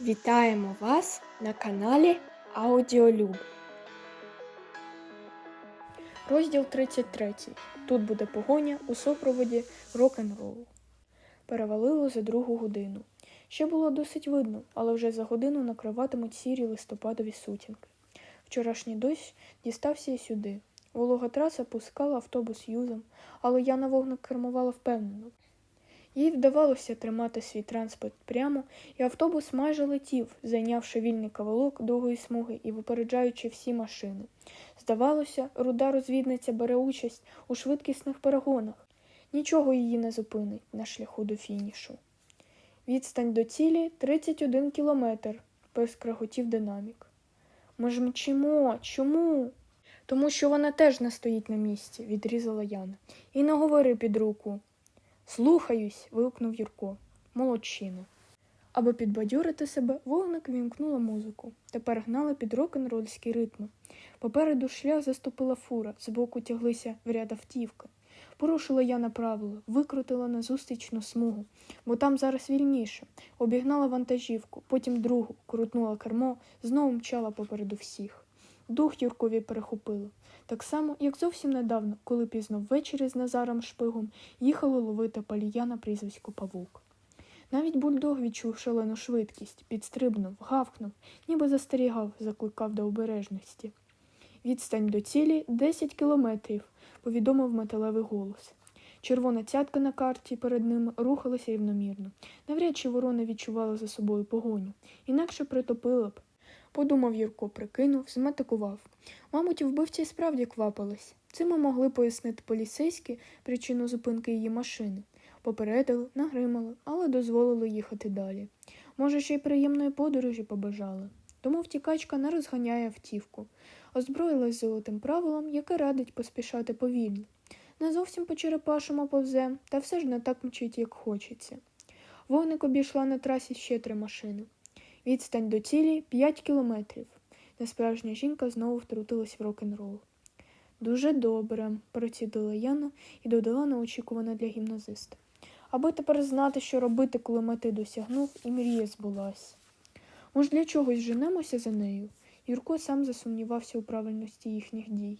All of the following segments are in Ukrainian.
Вітаємо вас на каналі Аудіолюб. Розділ 33. Тут буде погоня у супроводі рок-н-ролу. Перевалило за другу годину. Ще було досить видно, але вже за годину накриватимуть сірі листопадові сутінки. Вчорашній дощ дістався і сюди. Волога траса пускала автобус юзом, але Яна вогник кермувала впевнено. Їй вдавалося тримати свій транспорт прямо, і автобус майже летів, зайнявши вільний кавалок другої смуги і випереджаючи всі машини. Здавалося, руда розвідниця бере участь у швидкісних перегонах. Нічого її не зупинить на шляху до фінішу. Відстань до цілі 31 кілометр, проскреготів динамік. Ми ж мчимо. Чому? Тому що вона теж не стоїть на місці, відрізала Яна. І не говори під руку. Слухаюсь. вигукнув Юрко. Молодчина. Аби підбадьорити себе, вогник вімкнула музику. Тепер гнали під рок-н-рольські ритми. Попереду шлях заступила фура, збоку тяглися в ряд автівки. Порушила Яна правила, викрутила на зустрічну смугу, бо там зараз вільніше. Обігнала вантажівку, потім другу, крутнула кермо, знову мчала попереду всіх. Дух Юркові перехопило. Так само, як зовсім недавно, коли пізно ввечері з Назаром Шпигом їхало ловити палія на прізвисько Павук. Навіть бульдог відчув шалену швидкість, підстрибнув, гавкнув, ніби застерігав, закликав до обережності. Відстань до цілі 10 кілометрів, повідомив металевий голос. Червона цятка на карті перед ним рухалася рівномірно. Навряд чи ворона відчувала за собою погоню, інакше притопила б. Подумав Юрко, прикинув, зметикував. Мабуть, вбивці справді квапились. Цим могли пояснити поліцейські причину зупинки її машини. Попередили, нагримали, але дозволили їхати далі. Може, ще й приємної подорожі побажали. Тому втікачка не розганяє автівку, озброїлась золотим правилом, яке радить поспішати повільно. Не зовсім по черепашому повзе, та все ж не так мчить, як хочеться. Вогник обійшла на трасі ще три машини. Відстань до цілі 5 кілометрів. Несправжня жінка знову втрутилась в рок-н-рол. Дуже добре, процідила Яна і додала неочікувано для гімназиста. Аби тепер знати, що робити, коли мети досягнув, і мрія збулась. Може, для чогось женемося за нею? Юрко сам засумнівався у правильності їхніх дій.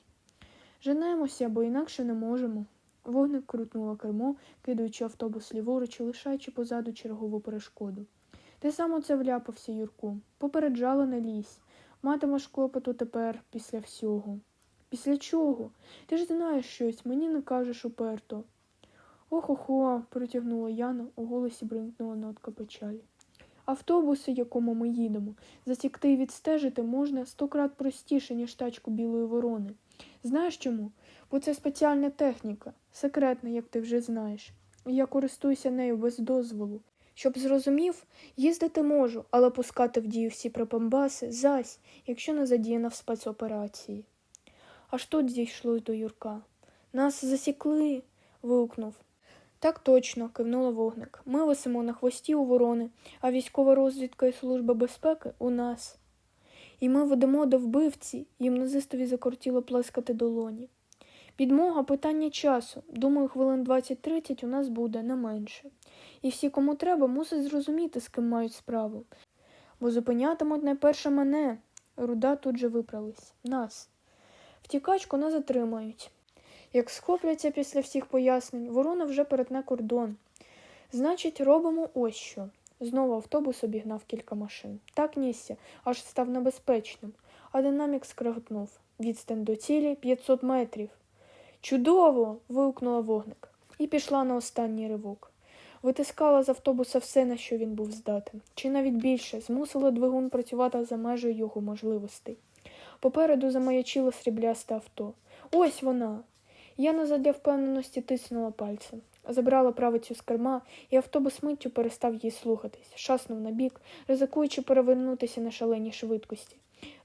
Женемося, бо інакше не можемо. Вогник крутнула кермо, кидаючи автобус ліворуч лишаючи позаду чергову перешкоду. Ти сам оце вляпався, Юрку. Попереджала не лізь. Матимеш клопоту тепер після всього. Після чого? Ти ж знаєш щось, мені не кажеш уперто. Ох-охо, протягнула Яна, у голосі бринкнула нотка печалі. Автобуси, якому ми їдемо, засікти і відстежити можна сто крат простіше, ніж тачку білої ворони. Знаєш чому? Бо це спеціальна техніка, секретна, як ти вже знаєш. Я користуюся нею без дозволу. Щоб зрозумів, їздити можу, але пускати в дію всі припамбаси зась, якщо не задіяна в спецоперації. Аж тут зійшло до Юрка. Нас засікли. вигукнув. Так точно, кивнула вогник. Ми висимо на хвості у ворони, а військова розвідка і служба безпеки у нас. І ми ведемо до вбивці, гімназистові закортіло плескати долоні. Підмога питання часу. Думаю, хвилин 20-30 у нас буде не менше. І всі, кому треба, мусять зрозуміти, з ким мають справу. Бо зупинятимуть найперше мене. Руда тут же виправилась. Нас. Втікачку не затримають. Як схопляться після всіх пояснень, ворона вже перетне кордон. Значить, робимо ось що. Знову автобус обігнав кілька машин. Так нісся, аж став небезпечним, а динамік скреготнув. Відстань до цілі 500 метрів. Чудово. вигукнула вогник і пішла на останній ривок. Витискала з автобуса все, на що він був здатен, чи навіть більше, змусила двигун працювати за межею його можливостей. Попереду замаячило сріблясте авто. Ось вона. Яна задля впевненості тиснула пальцем, забрала правицю з керма, і автобус миттю перестав її слухатись, шаснув на бік, ризикуючи перевернутися на шаленій швидкості.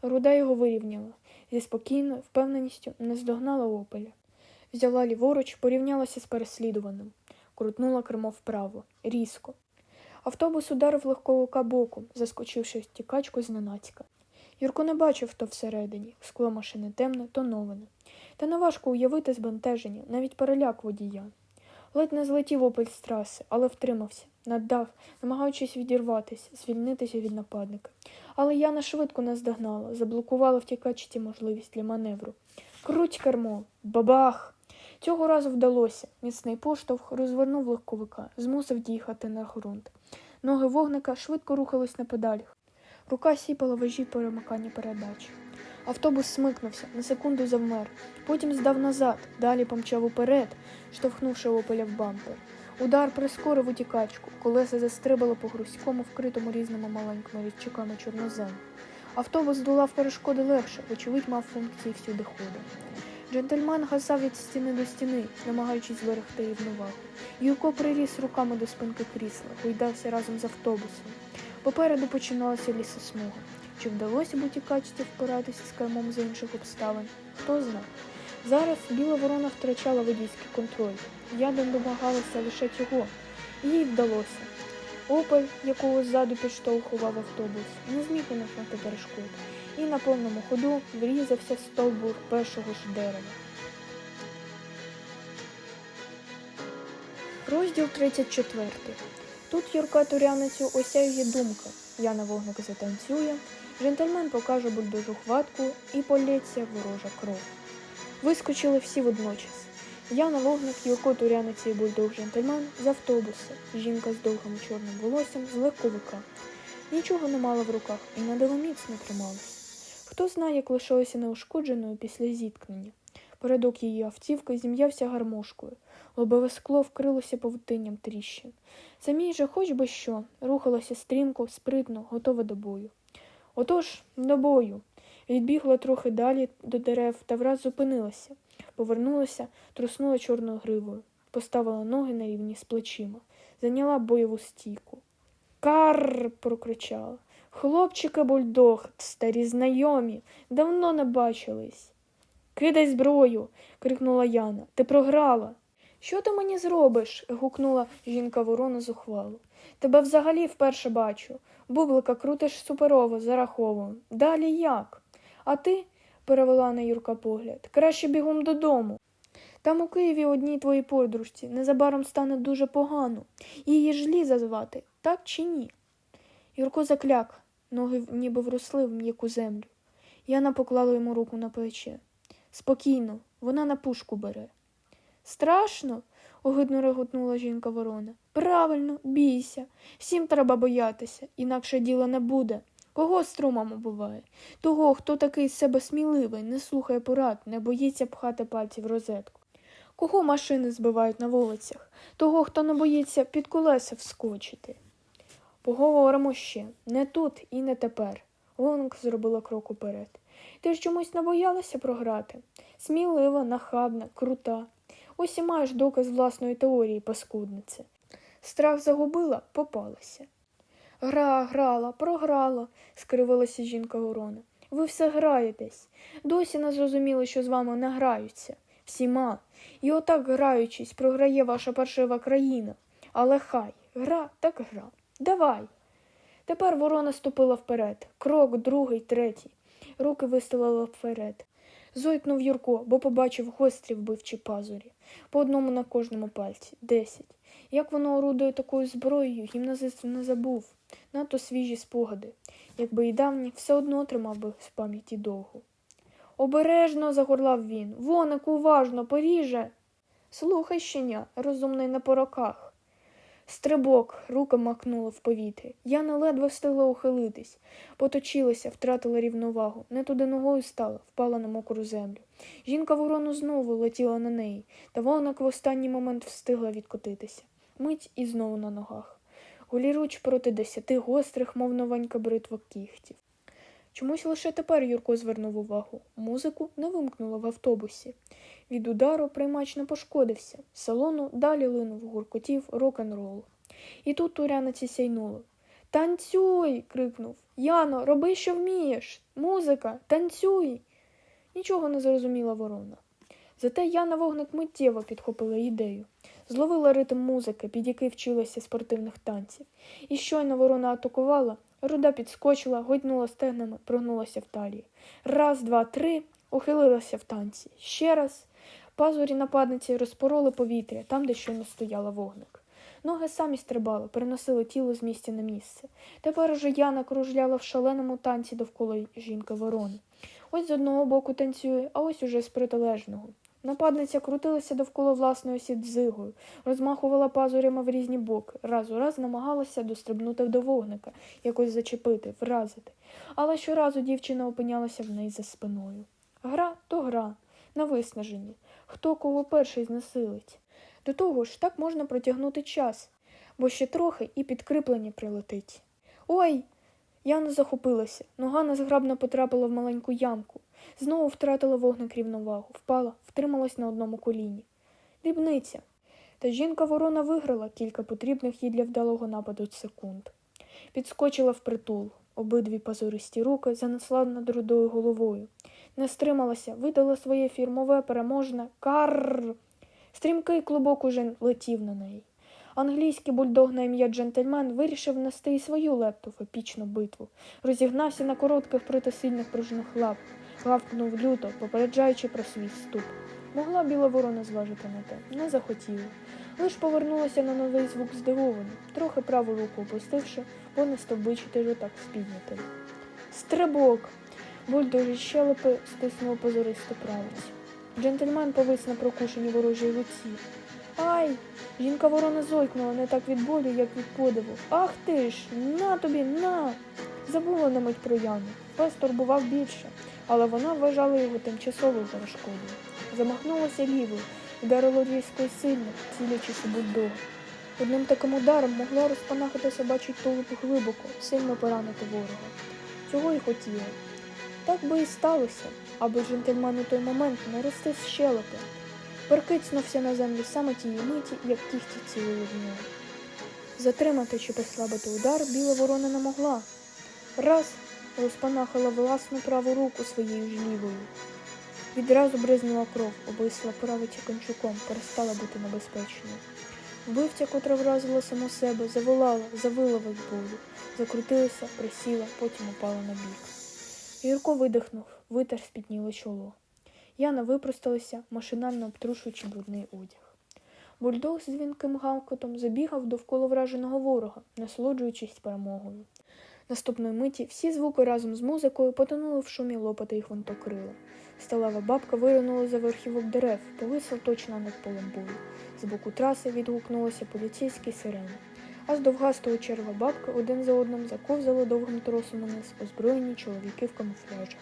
Руда його вирівняла, зі спокійною впевненістю не здогнала опеля. Взяла ліворуч, порівнялася з переслідуваним, крутнула кермо вправо, різко. Автобус ударив легкого боком, заскочивши втікачку зненацька. Юрко не бачив, хто всередині, скло машини темне, тоноване. Та неважко уявити збентеження, навіть переляк водія. Ледь не злетів опель з траси, але втримався, наддав, намагаючись відірватися, звільнитися від нападника. Але Яна швидко наздогнала, заблокувала втікачці можливість для маневру. Круть кермо, бабах! Цього разу вдалося. Міцний поштовх розвернув легковика, змусив діяти на ґрунт. Ноги вогника швидко рухались на педалях. Рука сіпала вежі перемикання передач. Автобус смикнувся, на секунду завмер, потім здав назад, далі помчав уперед, штовхнувши опеля в бампер. Удар прискорив утікачку, колеса застрибали по грузькому, вкритому різними маленькими річчиками чорнозему. Автобус долав перешкоди легше, вочевидь мав функції всюди ходу. Джентльмен гасав від стіни до стіни, намагаючись зберегти рівновагу. Юрко приріс руками до спинки крісла, гойдався разом з автобусом. Попереду починалася лісосмуга. Чи вдалося б утікачці впиратися з кермом з інших обставин? Хто знає. Зараз біла ворона втрачала водійський контроль. Яден домагалася лише цього. Їй вдалося. Опель, якого ззаду підштовхував автобус, не зміг уникнути перешкод і на повному ходу врізався в стовбур першого ж дерева. Розділ 34. Тут Юрка Туряницю осяює думка. Яна вогник затанцює, джентльмен покаже бульдожу хватку і полється ворожа кров. Вискочили всі водночас. Яна вогник, Юрко Туряниці і бульдог джентльмен з автобуса, жінка з довгим чорним волоссям з легковика. Нічого не мала в руках і надало міцно трималась. Хто знає, як лишилася неушкодженою після зіткнення. Передок її автівки зім'явся гармошкою, лобове скло вкрилося павутинням тріщин. Самій же хоч би що, рухалася стрімко, спритно, готова до бою. Отож, до бою. Відбігла трохи далі до дерев та враз зупинилася, повернулася, труснула чорною гривою, поставила ноги на рівні з плечима, зайняла бойову стійку. Карр. прокричала. Хлопчика бульдог, старі знайомі, давно не бачились. Кидай зброю. крикнула Яна. Ти програла. Що ти мені зробиш? гукнула жінка ворона зухвало. Тебе взагалі вперше бачу. Бублика крутиш суперово, зараховую. Далі як? А ти, перевела на Юрка погляд, краще бігом додому. Там у Києві одній твоїй подружці незабаром стане дуже погано. Її ж Ліза звати, так чи ні? Юрко закляк, ноги ніби вросли в м'яку землю. Яна поклала йому руку на плече. Спокійно, вона на пушку бере. Страшно? огидно реготнула жінка ворона. Правильно, бійся. Всім треба боятися, інакше діла не буде. Кого струмом буває? Того, хто такий з себе сміливий, не слухає порад, не боїться пхати пальці в розетку. Кого машини збивають на вулицях? Того, хто не боїться під колеса вскочити. Поговоримо ще не тут і не тепер. Лонг зробила крок уперед. Ти ж чомусь не боялася програти? Смілива, нахабна, крута. Ось і маєш доказ власної теорії, паскуднице. Страх загубила, попалася. Гра, грала, програла, скривилася жінка Горона. Ви все граєтесь. Досі не зрозуміли, що з вами не граються. Всіма. І отак граючись, програє ваша паршива країна. Але хай, гра так гра. Давай. Тепер ворона ступила вперед. Крок, другий, третій. Руки виставила вперед. Зойкнув Юрко, бо побачив гострі вбивчі пазурі. По одному на кожному пальці. Десять. Як воно орудує такою зброєю, гімназист не забув. Надто свіжі спогади. Якби і давні, все одно тримав би в пам'яті довго. Обережно загорлав він. Воник уважно, поріже. Слухай, щеня, розумний на пороках. Стрибок, рука макнула в повітрі. Яна ледве встигла ухилитись, поточилася, втратила рівновагу, не туди ногою стала, впала на мокру землю. Жінка ворону знову летіла на неї, та воник в останній момент встигла відкотитися. Мить і знову на ногах. Голіруч проти десяти гострих, мов новенька бритва кігтів. Чомусь лише тепер Юрко звернув увагу. Музику не вимкнуло в автобусі. Від удару приймач не пошкодився. Салону далі линув гуркотів рок-н-рол. І тут туряниці сяйнуло. Танцюй. крикнув. Яно, роби, що вмієш. Музика, танцюй. Нічого не зрозуміла ворона. Зате Яна вогник миттєво підхопила ідею. Зловила ритм музики, під який вчилася спортивних танців. І щойно ворона атакувала, руда підскочила, гойднула стегнами, прогнулася в талії. Раз, два, три, ухилилася в танці. Ще раз. Пазурі нападниці розпороли повітря там, де щойно стояла вогник. Ноги самі стрибали, переносили тіло з місця на місце. Тепер уже Яна кружляла в шаленому танці довкола жінки ворони. Ось з одного боку танцює, а ось уже з протилежного. Нападниця крутилася довкола власної осі дзигою, розмахувала пазурями в різні боки, раз у раз намагалася дострибнути до вогника, якось зачепити, вразити. Але щоразу дівчина опинялася в неї за спиною. Гра то гра, на виснаженні. Хто кого перший знесилить. До того ж, так можна протягнути час, бо ще трохи і підкріплення прилетить. Ой! Яна захопилася, нога незграбно потрапила в маленьку ямку, знову втратила вогник рівновагу, впала, втрималась на одному коліні. Дрібниця. Та жінка ворона виграла кілька потрібних їй для вдалого нападу секунд. Підскочила впритул, обидві пазуристі руки занесла над рудою головою. Не стрималася, видала своє фірмове переможне карр. Стрімкий клубок уже летів на неї. Англійський бульдог на ім'я джентльмен вирішив нести і свою лепту в епічну битву. Розігнався на коротких проти сильних пружних лап, гавкнув люто, попереджаючи про свій ступ. Могла біла ворона зважити на те, не захотіла. Лиш повернулася на новий звук здивовано, трохи праву руку опустивши, бо не стовбичити ж так спідняти. Стрибок! Бульдожі щелепи стиснуло позористо правець. Джентльмен повис на прокушеній ворожій руці. Ай! Жінка ворона зойкнула не так від болю, як від подиву. Ах ти ж, на тобі, на. Забула на мить про Яну. Пес турбував більше, але вона вважала його тимчасовою перешкодою. Замахнулася лівою, вдарило різко сильно, цілячись у бульдога. Одним таким ударом могла розпанахати собачий тулуб глибоко, сильно поранити ворога. Цього й хотіла. Так би і сталося, аби джентльмен у той момент не рости з щелепи. Перкицнувся на землю саме тієї миті, як кіхті цілили в нього. Затримати чи послабити удар біла ворона не могла. Раз розпанахала власну праву руку своєю ж лівою. Відразу бризнула кров, обвисла правиця кончуком, перестала бути небезпечною. Вбивця, котра вразила само себе, заволала, завила від болю, закрутилася, присіла, потім упала на бік. Юрко видихнув, витер спітніле чоло. Яна випросталася, машинально обтрушуючи брудний одяг. Бульдог з дзвінким гавкотом забігав довкола враженого ворога, насолоджуючись перемогою. Наступної миті всі звуки разом з музикою потонули в шумі лопати й гвинтокрила. Сталева бабка виринула за верхівок дерев, повисла точно над полем бою. З боку траси відгукнулися поліцейські сирени. А з довгастого черва бабки один за одним заковзали довгим тросом униз озброєні чоловіки в камуфляжах.